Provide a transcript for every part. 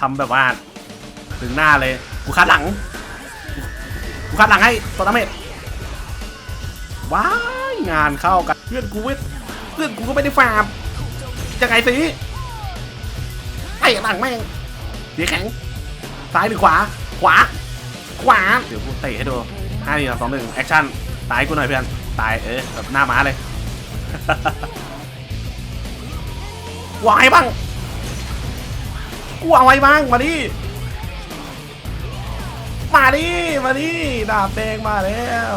ทำแบบว่า ถึงหน้าเลย กูคัดหลัง กูคัดหลังให้ตัวน้ำเม็ดว้ายงานเข้ากัน เพื่อนกูเว้ยเพื่อนกูก็ไม่ได้ฟาร์มยังไงสิไอ้หลังแม่งเสียแข็ง ซ้ายหรือขวา ขวา ขวา เดี๋ยวกูเตะให้ดูห้าสี่สามสองหนึ่งแอคชั่น ตายกูหน่อยเพื่อน ตายเออแบบหน้าม้าเลยวายบ้าง กูเอาไว้บ้างมาดิมาดิมาดิดาบแดงมาแล้ว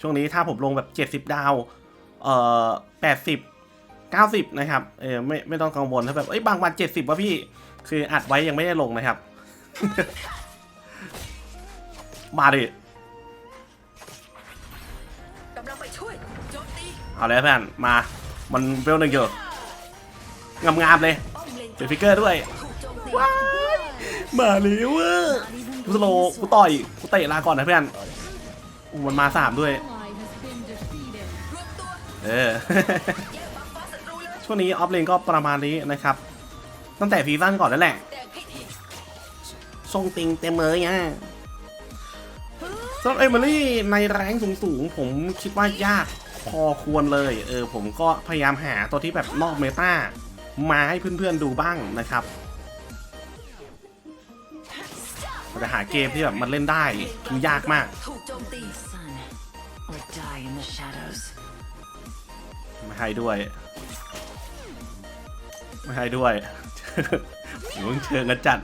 ช่วงนี้ถ้าผมลงแบบ 70 ดาวเอ่อ80 90 นะครับ เออไม่ไม่ต้องกังวลถ้าแบบเอ้ยบางวัน 70วะพี่ คืออัดไว้ยังไม่ได้ลงนะครับ มาดิกำลังไปช่วยโจมตีเอาเลยเพื่อนมา มันเวลหนึ่งอยู่งามๆเลยป้อมเลนเป็นฟิกเกอร์ด้วย ถูกโจมตีมาเลยเว้ยกูสโลว์กูต่อยกูเตะลาก่อนนะเพื่อน อู้มันมาสามด้วยรวมตัวเออแยกบัฟฟ้าศัตรูเลยช่วงนี้ออฟเลนก็ประมาณนี้นะครับ ตั้งแต่ซีซั่นก่อนนั่นแหละแดงให้ทีทรงติงเต็มเลยอะสำหรับเอมิลี่ในแรงสูงสูงๆ ผมคิดว่ายากพอควรเลย เออ ผมก็พยายามหาตัวที่แบบนอกเมตามาให้เพื่อนๆดูบ้างนะครับเราจะหาเกมที่แบบมันเล่นได้มันยากมาก die in the shadows. ไม่ให้ด้วย ไม่ให้ด้วยมึงเชิงกันจัด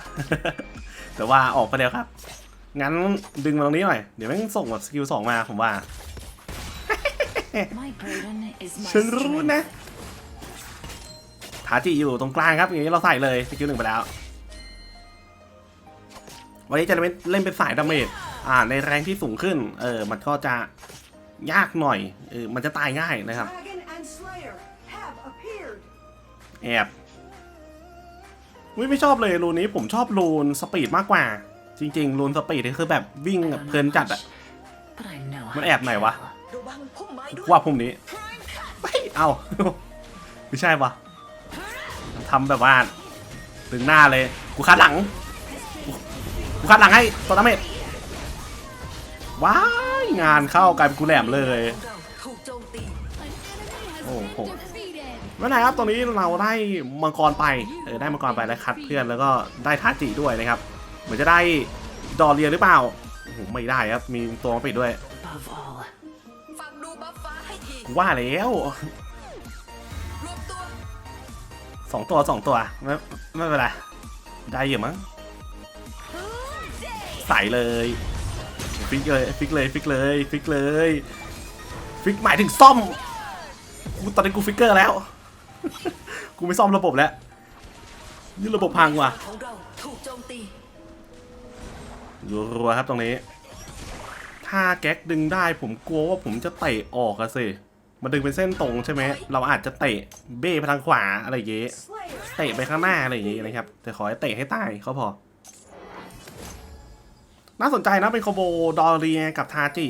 แต่ว่าออกไปแล้วครับ งั้นดึงมาตรงนี้หน่อย เดี๋ยวแม่งส่งแบบสกิลสองมาผมว่า My burden is my ฉันรู้ strength. นะทาจิอยู่ตรงกลางครับ อย่างนี้เราใส่เลยสกิลหนึ่งไปแล้ว วันนี้จะเล่นเล่นเป็นสายดาเมจอ่าในแรงที่สูงขึ้น เออ มันก็จะ ยากหน่อยเออมันจะตายง่ายนะครับ Dragon and Slayer have appeared. แอบวิไม่ชอบเลยรูนนี้ผมชอบรูนสปีดมากกว่า จริงๆรูนสปีดนี่คือแบบวิ่งแบบเพลินจัดอะ But I know มัน how แอบไหนวะระวังพุ่มไม้ด้วยว่าพุ่มนี้ไม่เอาไม่ใช่ปะทำแบบว่าถึงหน้าเลย กูคัดหลัง กูคัดหลังให้ตัวน้ำเม็ด ว้ายงานเข้ากลายเป็นกูแหลมเลยโอ้โหไม่เป็นไรครับตรงนี้เราได้มังกรไปเออได้มังกรไปแล้วคัดเพื่อนแล้วก็ได้ทาจิด้วยนะครับ เหมือนจะได้ดอเรียหรือเปล่าโอ้โหไม่ได้ครับมีตัวมาปิดด้วยว่าแล้วรวมตัวสองตัวสองตัวไม่ไม่เป็นไรได้อยู่มั้งใส่เลย ฟิกเลยฟิกเลยฟิกเลยฟิกเลยฟิกหมายถึงซ่อมกูตอนนี้กูฟิกเกอร์แล้ว กูไม่ซ่อมระบบแล้ว นี่ระบบพังว่ะรัวๆครับตรงนี้ ถ้าแก๊กดึงได้ผมกลัวว่าผมจะเตะออกอะสิมันดึงเป็นเส้นตรงใช่ไหม เราอาจจะเตะเบ้ไปทางขวาอะไรเงี้ยเตะไปข้างหน้าอะไรอย่างงี้นะครับ แต่ขอให้เตะให้ตายเขาพอ น่าสนใจนะเป็นคอมโบดอเรียกับทาจิ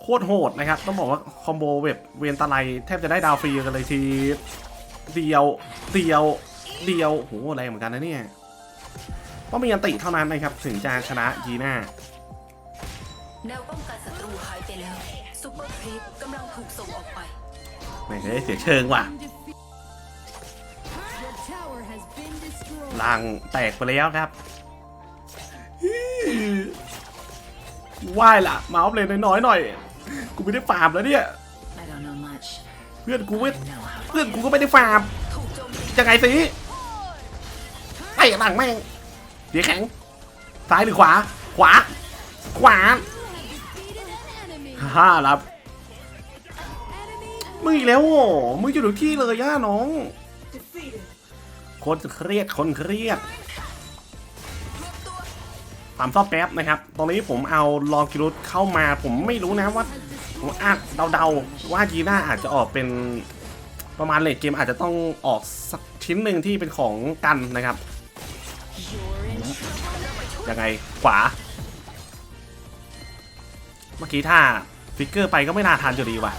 โคตรโหดนะครับ ต้องบอกว่าคอมโบแบบเวนตาไลแทบจะได้ดาวฟรีกันเลยทีเดียวเดียวเดียวโหแรงเหมือนกันนะเนี่ยต้องมีอันติเท่านั้นนะครับ ถึงจะชนะยีน่าแนวป้องกันศัตรูหายไปแล้วซูเปอร์ครีปกำลังถูกส่งออกไปไม่ได้เสียเชิงว่ะลังแตกไปแล้วครับ ว่ายล่ะ มาอัพเลนน้อยๆหน่อย กูไม่ได้ฟาร์มแล้วเนี่ย เพื่อนกูไม่เพื่อนกูก็ไม่ได้ฟาร์มจมตียังไงสิไอ้หลังแม่งเสียแข็ง ซ้ายหรือขวา ขวา ขวาฮ่ารับมึงอีกแล้วโอ้มึงอยู่ทุกที่เลยย่าน้อง คนเครียด คนเครียด ฟามซอมแป๊บนะครับตรงนี้ผมเอาลองกิรุสเข้ามา ผมไม่รู้นะว่าผมอาจเดาๆว่าจีน่าอาจจะออกเป็นประมาณเลทเกมอาจจะต้องออกสักชิ้นหนึ่งที่เป็นของกันนะครับยังไงขวา เมื่อกี้ถ้าฟิกเกอร์ไปก็ไม่น่าทันอยู่ดีว่ะ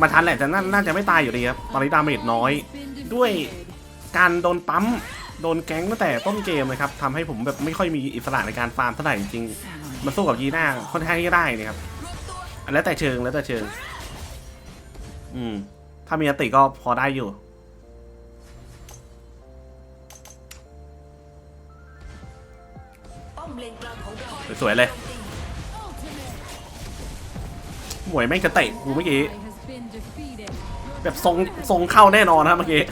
มาทันแหละแต่น่าจะไม่ตายอยู่ดีครับตอนนี้ดาเมจน้อย ด้วยการโดนปั๊ม โดนแก๊งตั้งแต่ต้นเกมนะครับทำให้ผมแบบไม่ค่อยมีอิสระในการฟาร์มเท่าไหร่จริงๆมันสู้กับยีน่าค่อนข้างที่จะได้นะครับอันแล้วแต่เชิงแล้วแต่เชิง อืม ถ้ามีอติก็พอได้อยู่ป้อมเลนกลางของเราสวยๆเลยหมวยแม่งจะเตะกูเมื่อกี้ แบบทรงทรงเข้าแน่นอนนะครับเมื่อกี้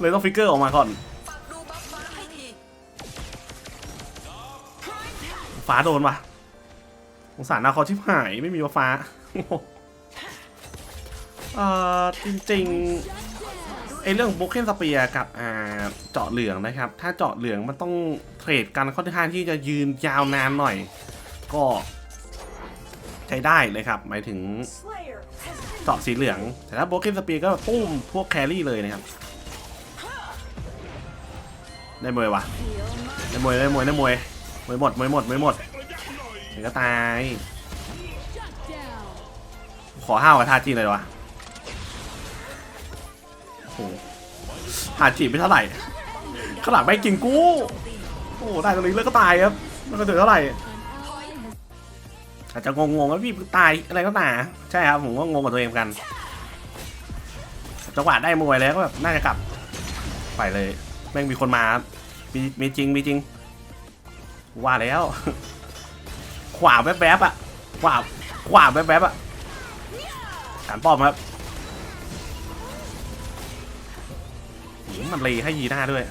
เลยต้องฟิกเกอร์ออกมาก่อน ฟ้าโดนปะสงสารนาคอชิบหายไม่มีฟ้าเอ่อจริงๆไอเรื่องโบเคนสเปียกับอ่าเจาะเหลืองนะครับ ถ้าเจาะเหลืองมันต้องเทรดกันค่อนข้างที่จะยืนยาวนานหน่อย ก็ใช้ได้เลยครับ หมายถึงเจาะสีเหลือง แต่ถ้าโบเคนสเปียก็ปุ้มพวกแครี่เลยนะครับ ได้มวยวะได้มวยได้มวยได้มวย มวยหมดมวยหมดมวยหมดเดี๋ยวก็ตาย ขอห้าวกับทาจีนเลยวะโอ้โหทาจีไม่เท่าไหร่ขนาดไม่กินกู้โอ้ได้ตรงนี้แล้วก็ตายครับมันก็ถึงเท่าไหร่ อาจจะงงๆว่าพี่ตายอะไรก็ตายใช่ครับผมก็งงกับตัวเองกันจังหวะได้มวยแล้วก็แบบน่าจะกลับไปเลย แม่งมีคนมาครับมีมีจริงมีจริง ว่าแล้ว ขวาแวบๆอะ ขวา ขวาแวบๆอะการป้อมครับหืมมันรีให้ยีหน้าด้วย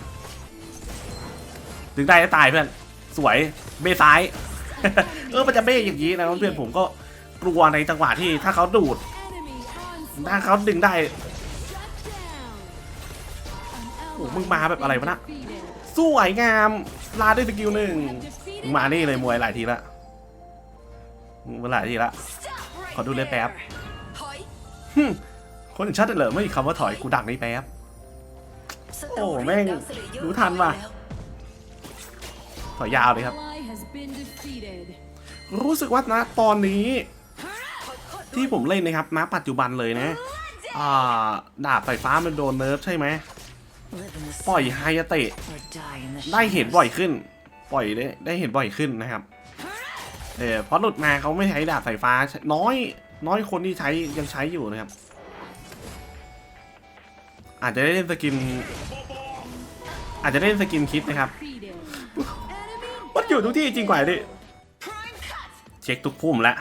ดึงได้ก็ตายเพื่อน สวย เบซ้าย เออ มันจะเบ้อย่างนี้นะเพื่อนผมก็กลัวในจังหวะที่ถ้าเขาดูด ถ้าเขาดึงได้โอ้มึงมาแบบอะไรวะนะสวยงาม ลาด้วยสกิลหนึ่งมึงมานี่เลยมวยหลายทีละมึงมาหลายทีละ ขอดูเลยแป๊บถอยหึคนอื่นชัดเลยเหรอไม่มีคำว่าถอยกูดักนี่แป๊บศัตรูโอ้แม่งดาวเสลเยอร์รู้ทันว่ะแล้วถอยยาวเลยครับ รู้สึกว่านะตอนนี้ ที่ผมเล่นนะครับณปัจจุบันเลยนะ อ่า ดาบไฟฟ้ามันโดนเนิร์ฟใช่ไหม Live in the ปล่อยไฮยาเตะ ได้เห็นบ่อยขึ้น ปล่อยได้ได้เห็นบ่อยขึ้นนะครับ เออเพราะหลุดมาเขาไม่ใช้ดาบไฟฟ้า น้อยน้อยคนที่ใช้ยังใช้อยู่นะครับ อาจจะได้เล่นสกิน อาจจะได้เล่นสกินคิดนะครับมันอยู่ทุกที่จริงกว่าดิเช็คทุกพุ่มแล้ว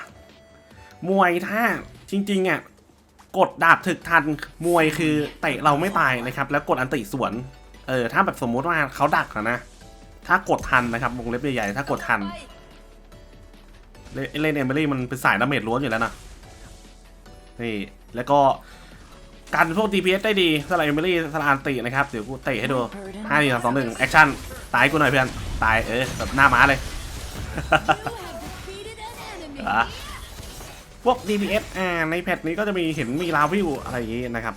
มวยถ้าจริงๆอะ กดดาบถึกทันมวยคือเตะเราไม่ตายนะครับ แล้วกดอันติสวนเออถ้าแบบสมมุติว่าเขาดักอะนะ ถ้ากดทันนะครับวงเล็บใหญ่ๆถ้ากดทันเล่นเล่นเอมิลี่มันเป็นสายดาเมจล้วนอยู่แล้วนะนี่แล้วก็กันพวก DPS ได้ดีสำหรับเอมิลี่สำหรับอันตินะครับเดี๋ยวกูเตะให้ดูห้าสี่สามสองหนึ่งแอคชั่นตายกูหน่อยเพื่อนตายเออแบบหน้าม้าเลยอะ พวก DPS อ่าในแพทนี้ก็จะมีเห็นมีลาวิวอะไรอย่างงี้นะครับ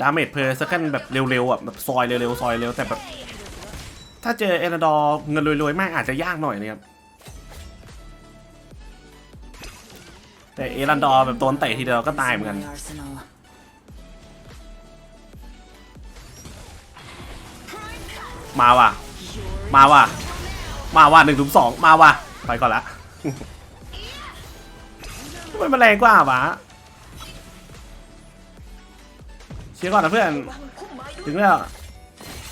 ดาเมจเพอร์เซคันแบบเร็วๆอะแบบซอยเร็วๆซอยเร็วแต่แบบ ถ้าเจอเอราดอร์เงินรวยๆ มากอาจจะยากหน่อยนะครับ แต่เอรันดอร์แบบโดนเตะทีเดียวก็ตายเหมือนกันมาว่ะ มาว่ะ มาว่ะหนึ่งถึงสองมาว่ะ ไปก่อนละทำไมมันแรงกว่าวะเชียร์ก่อนนะเพื่อน ถึงแล้ว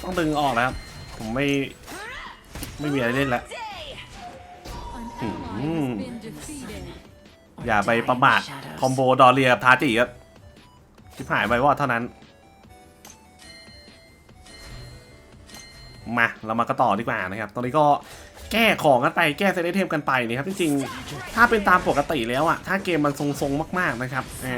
ต้องดึงออกแล้วครับ ผมไม่ ไม่มีอะไรเล่นแล้วอืม Or อย่าไปประมาทคอมโบดอเรียกับทาจิครับชิบหายไปว่าเท่านั้น มา เรามาก็ต่อดีกว่านะครับ ตอนนี้ก็ แก้ของกันไปแก้เซตไอเทมกันไปนะครับจริงๆถ้าเป็นตามปกติแล้วอะถ้าเกมมันทรงๆมากๆนะครับอ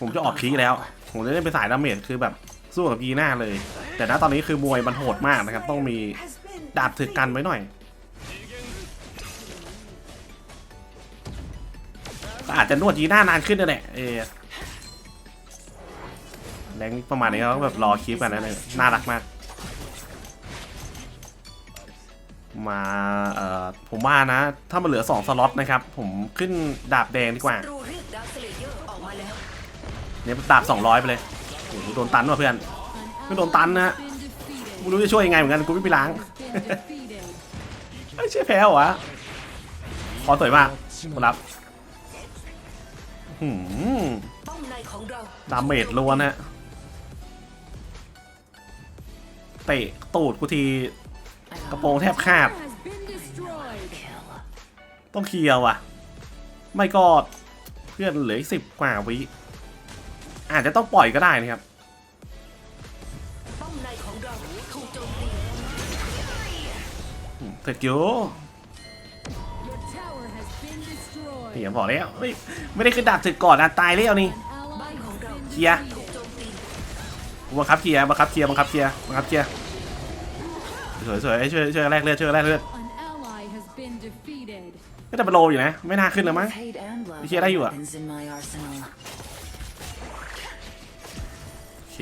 ผมจะออกคีแล้ว ผมจะเล่นเป็นสายดาเมจคือแบบสู้กับยีหน้าเลย แต่ณตอนนี้คือมวยมันโหดมากนะครับ ต้องมีดาบถือกันไว้หน่อยก็อาจจะนวดยีหน้านานขึ้นนั่นแหละเออแรงประมาณนี้เขาก็แบบรอคลิปกันนะเนี่ยน่ารักมาก มาเอ่อผมว่านะ ถ้ามันเหลือ 2 สล็อตนะครับ ผมขึ้นดาบแดงดีกว่าเรียดาร์คสเลเยอร์ออกมาแล้วเนี่ยดาบ 200 ไปเลยโอ้โหโดนตันว่ะเพื่อนไม่โดนตันนะฮะไม่รู้จะช่วยยังไงเหมือนกันกูไม่ไปล้างไม่ใช่แพ้หรอวะคอสวยมากรับหืมป้อมเราดาเมจล้วนฮะเตะตูดกูที กระโปรงแทบขาด ต้องเคลียร์ว่ะ ไม่ก็เพื่อนเหลือสิบกว่าวิ อาจจะต้องปล่อยก็ได้นะครับป้อมในของเถูกโจมตีเสร็จอยู่นี่ผมบอกแล้วเฮ้ยไม่ได้ขึ้นดาบถึกก่อนนะตายแล้วนี่เคลียร์บังคับเคลียร์บังคับเคลียร์บังคับเคลียร์บังคับเคลียร์ สวยสวยช่วยช่วยแรกเลือดช่วยแรกเลือด An ally has been defeated. ก็แต่เป็นโลอยู่นะ ไม่น่าขึ้นแล้วมั้ง Hate and love Hier, daar, joh. weapons in my arsenal. โอเค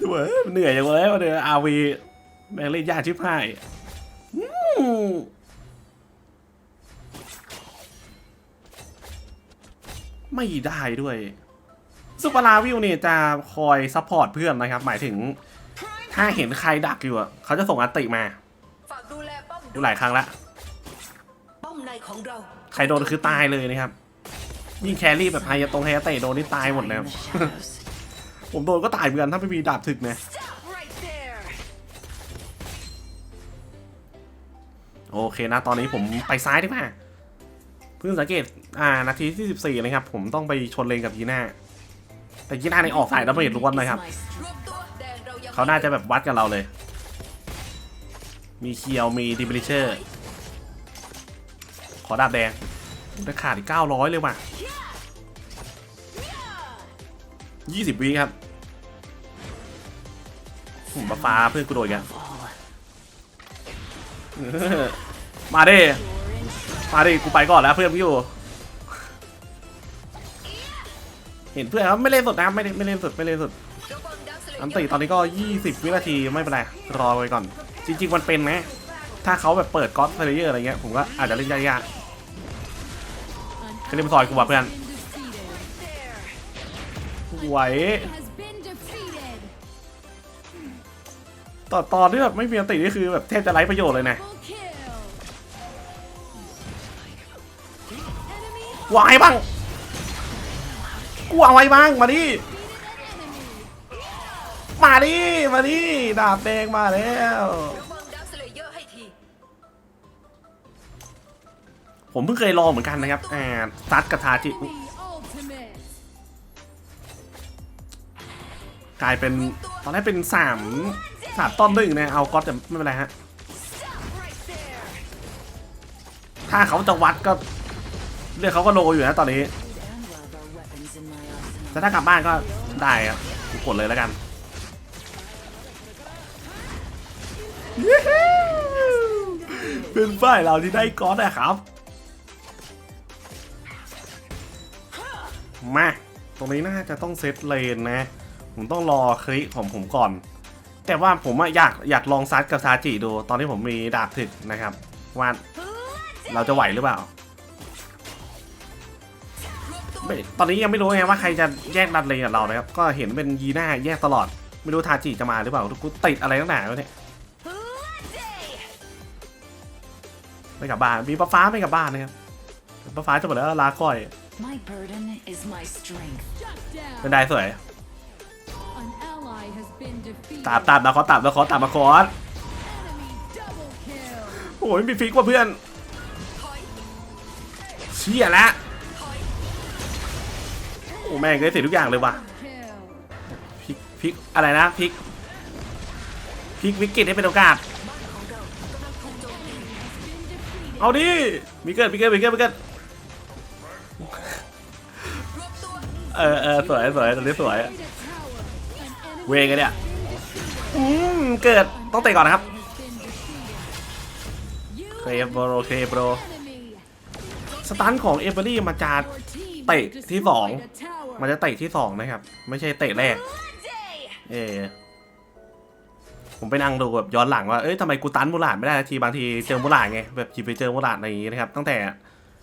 ดูเหมือนเหนื่อยจังเลยวันเดียวอาวีแม่งเล่นยากชิบหายอืมไม่ได้ด้วยซุปเปอร์ลาวิวเนี่ยจะคอยซัพพอร์ตเพื่อนนะครับ หมายถึง ถ้าเห็นใครดักอยู่อะเขาจะส่งอันติมาฝากดูแลป้อมดูหลายครั้งละป้อมในของเราใครโดนคือตายเลยนะครับยิ่งแครี่แบบไฮยาตรงไฮยาเตะโดนนี่ตายหมด Die แล้ว in the shadows. ผมโดนก็ตายเหมือนกันถ้าไม่มีดาบถึกนะ right there โอเคนะตอนนี้ผมไปซ้ายดีกว่าเพิ่งสังเกตอ่านาทีที่ 14 นะครับ ผมต้องไปชนเลนกับยีน่าแต่ยีน่าในออกสายดาเมจล้วนนะครับ เขาน่าจะแบบวัดกับเราเลย มีเคียวมีดิบลิเชอร์ ขอดาบแดงได้ขาดอีก 900 เลยว่ะ20 วิครับผมมาฟ้าเพื่อนกูโดนอีกันมาดิ มาดิ กูไปก่อนแล้วเพื่อนกูอยู่ เห็นเพื่อนครับไม่เล่นสดนะไม่เล่นไม่เล่นสดไม่เล่นสด อันติตอนนี้ก็ 20 วินาทีไม่เป็นไรรอไว้ก่อน จริง ๆ มันเป็นนะ ถ้าเขาแบบเปิดก๊อตเลเยอร์อะไรเงี้ยผมก็อาจจะเล่นยากๆคือเล่นซอยกูว่ะเพื่อนไหว Has been defeated. ตอตอนที่แบบไม่มีอันตินี่คือแบบแทบจะไร้ประโยชน์เลยนะวางไว้บ้างกูเอาไว้บ้างมาดิ มาดิมาดิดาบแดงมาแล้ว ระวังดาร์คสเลเยอร์ให้ที ผมเพิ่งเคยลองเหมือนกันนะครับอ่าซัดกับทาจิ Enemy ultimate. กลายเป็นตอนแรกเป็นสามสามต้นหนึ่งนะเอาก็จะไม่เป็นไรฮะ right there ถ้าเขาจะวัดก็เรื่องเขาก็โลอยู่นะตอนนี้ Hate and love are weapons in my arsenal. แต่ถ้ากลับบ้านก็ได้ครับกูกดเลยแล้วกัน เป็นฝ่ายเราที่ได้ก๊อตนะครับ มา ตรงนี้น่าจะต้องเซตเลนนะ ผมต้องรอคลิของผมก่อน แต่ว่าผมอยากอยากลองซัดกับซาจิดู ตอนที่ผมมีดาบถึกนะครับ ว่าเราจะไหวหรือเปล่าไม่ตอนนี้ยังไม่รู้ไงว่าใครจะแยกดันเลนกับเรานะครับ ก็เห็นเป็นยีน่าแยกตลอด ไม่รู้ทาจิจะมาหรือเปล่ากูติดอะไรตั้งหนาวเนี่ย ไม่กลับบ้านมีป้าฟ้าไม่กลับบ้านนะครับป้าฟ้าจะหมดแล้วลาก่อย My burden is my strength. Shut เป็น down. ได้สวย An ally has been defeated. ตามตามนะคอตามนะคอตามมาคอส Enemy double kill. โอ้ยมีฟิกว่าเพื่อนเชี่ยแล้วโอ้แม่งได้เสร็จทุกอย่างเลยว่ะ Kill. พลิกพลิกอะไรนะพลิกพลิกวิกฤตให้เป็นโอกาส เอาดิมีเกิดมีเกิดมีเกิดมีเกิดเออเออสวยสวยตรงนี้สวย เวงกันเนี่ยอืมเกิดต้องเตะก่อนนะครับเครโบโรเคโบรสตันของเอเบอรี่มาจาเตะที่สองมันจะเตะที่สองนะครับ ไม่ใช่เตะแรก เออ ผมไปนั่งดูแบบย้อนหลังว่า เอ้ยทำไมกูตันมูหลาดไม่ได้ทีบางทีเจอมูหลาดไงแบบหยิบไปเจอมูหลาดอะไรอย่างงี้นะครับตั้งแต่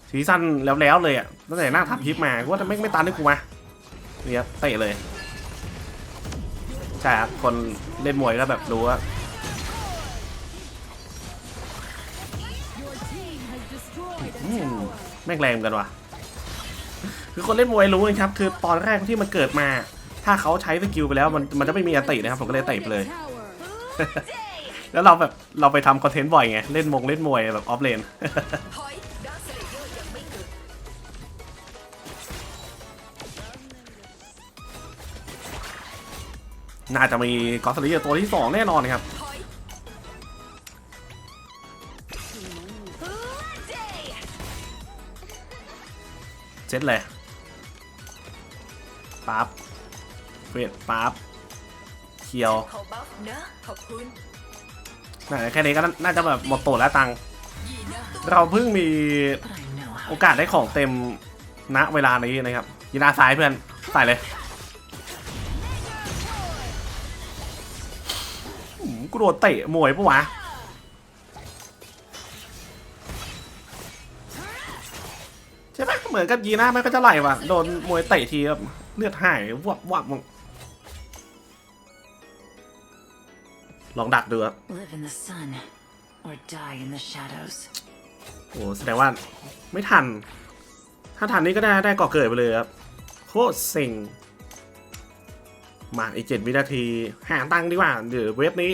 ซีซั่นแล้วๆเลยอะตั้งแต่นั่งทำคลิปมากูว่าจะไม่ไม่ตันให้กูมาเนี่ยเตะเลยใช่ครับคนเล่นมวยก็แบบรู้ว่าแม่งแรงกันว่ะคือคนเล่นมวยรู้นะครับ คือตอนแรกที่มันเกิดมา ถ้าเขาใช้สกิลไปแล้วมันมันจะไม่มีอตินะครับ ผมก็เลยเตะไปเลย แล้วเราแบบเราไปทำคอนเทนต์บ่อยไง เล่นมงเล่นมวยแบบออฟเลนน่าจะมีกอสลิเอตัวที่สองแน่นอนครับเซ็ตเลยปั๊บเฟดปั๊บ เคียวนะแค่นี้ก็น่าจะแบบหมดโตแล้วตังเราเพิ่งมีโอกาสได้ของเต็มณเวลานี้นะครับยีนาซ้ายเพื่อนใส่เลยอืมกูโดนเตะมวยปะวะใช่ไหมเหมือนกับยีน่าไม่ก็จะไหลว่ะโดนมวยเตะทีแบบเลือดหายวับวับ ลองดักดูครับ live in the sun or die in the shadows. โอ้แสดงว่าไม่ทัน ถ้าทันนี่ก็ได้ได้ก่อเกิดไปเลยครับโคตรเซ็งมาอีกเจ็ดวินาทีหาตังค์ดีกว่าเดี๋ยวเว็บนี้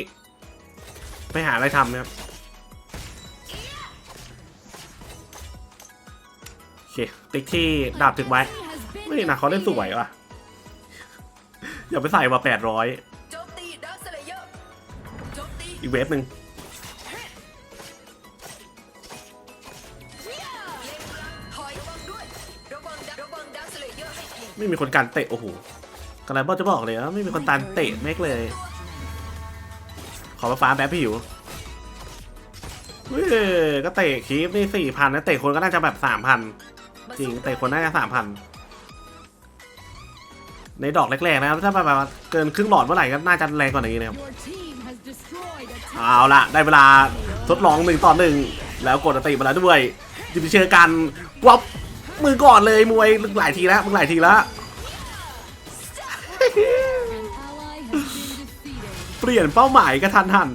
ไปหาอะไรทำนะครับโอเคติ๊กที่ดาบถึงไว้ไม่นะเขาเล่นสวยว่ะ อย่าไปใส่มาแปดร้อย อีกเว็บหนึ่งไม่มีคนการเตะ โอ้โหกำลังบอกจะบอกเลยว่าไม่มีคนการเตะแม็กเลย ขอมาฟ้าแป๊บผิวเว้ยก็เตะคลิปนี่สี่พันนะเตะคนก็น่าจะแบบสามพันจริงเตะคนน่าจะสามพันในดอกแรกๆนะครับถ้าแบบเกินครึ่งหลอดเมื่อไหร่ก็น่าจะแรงกว่านี้นะครับ เอาละได้เวลาทดลองหนึ่งต่อหนึ่งแล้วกดอติมาแล้วด้วยจะไปเจอกันวับมือก่อนเลยมวยหลายทีแล้วมึงหลายทีแล้วเปลี่ยนเป้าหมายกระทันหัน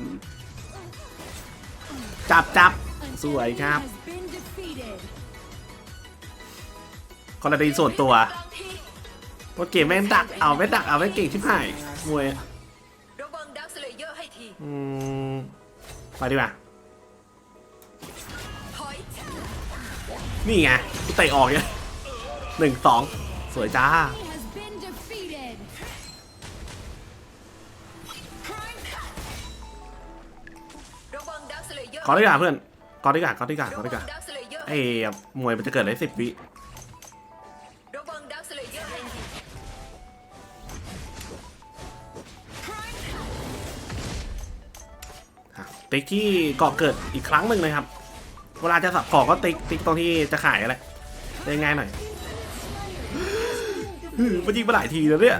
จับจับสวยครับ has been defeated. กรณีส่วนตัวเพราะเกมแม่งดักเอาไม่ดักเอาไม่เก่งชิบหายมวย อืมไปดีกว่านี่ไงเตะออกเนี่ยหนึ่งสองสวยจ้าขอดีกว่าเพื่อนขอดีกว่าขอดีกว่าขอดีกว่าไอ้มวยมันจะเกิดอะไรสิบวิ ติ๊กที่เกาะเกิดอีกครั้งหนึ่งเลยครับ เวลาจะสับของก็ติ๊กติ๊กตรงที่จะขายอะไรได้ง่ายหน่อยมันยิงมาหลายทีแล้วเนี่ย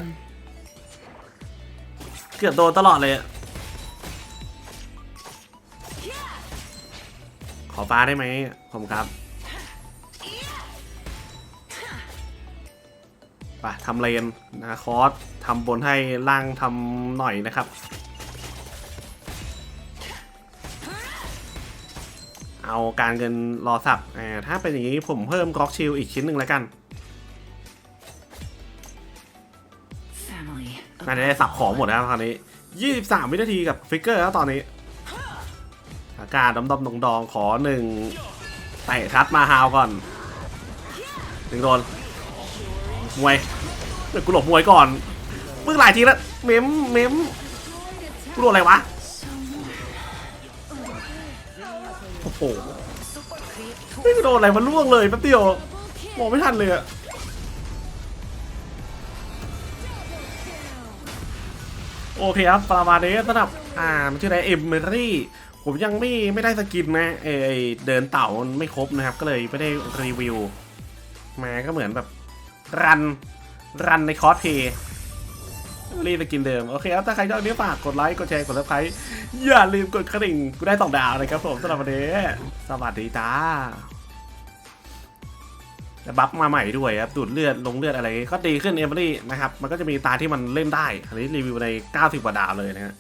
เกือบโดนตลอดเลยขอฟ้าได้ไหมผมครับไปทำเลนนะคอสทำบนให้ล่างทำหน่อยนะครับ เอาการเงินรอสับอ่าถ้าเป็นอย่างนี้ผมเพิ่มกล็อกชิลอีกชิ้นหนึ่งแล้วกัน Family. น่าจะได้สับของหมดแล้วคราวนี้ 23 วินาทีกับฟิกเกอร์แล้วตอนนี้ อาการดำดำดองดองๆขอหนึ่งเตะทัดมาฮาวก่อนหนึ่งโดนมวยเดี๋ยวกูหลบมวยก่อนมึงหลายทีแล้วเมมเมมกูโดนอะไรวะ โอ้โหไม่โดนอะไรมันล่วงเลยแป๊บเดียวมองไม่ทันเลยอะโอเคครับ ประมาณนี้สำหรับอ่ามันชื่ออะไรเอมเมอรี่ ผมยังไม่ไม่ได้สกินนะเอไอ้เดินเต่ามันไม่ครบนะครับ ก็เลยไม่ได้รีวิว มาก็เหมือนแบบรันรันในคอสเพย์ รีดไปกินเดิม โอเคครับ ถ้าใครชอบนี้ฝากกดไลค์ กดแชร์ กดซับสไครต์อย่าลืมกดกระดิ่งกูได้สองดาวนะครับผมสำหรับวันนี้ สวัสดีจ้าจะบัฟมาใหม่ด้วยครับ ดูดเลือด ลงเลือดอะไรก็ดีขึ้นเอเมอรี่นะครับ มันก็จะมีตาที่มันเล่นได้ อันนี้รีวิวใน 90กว่าดาวเลยนะฮะ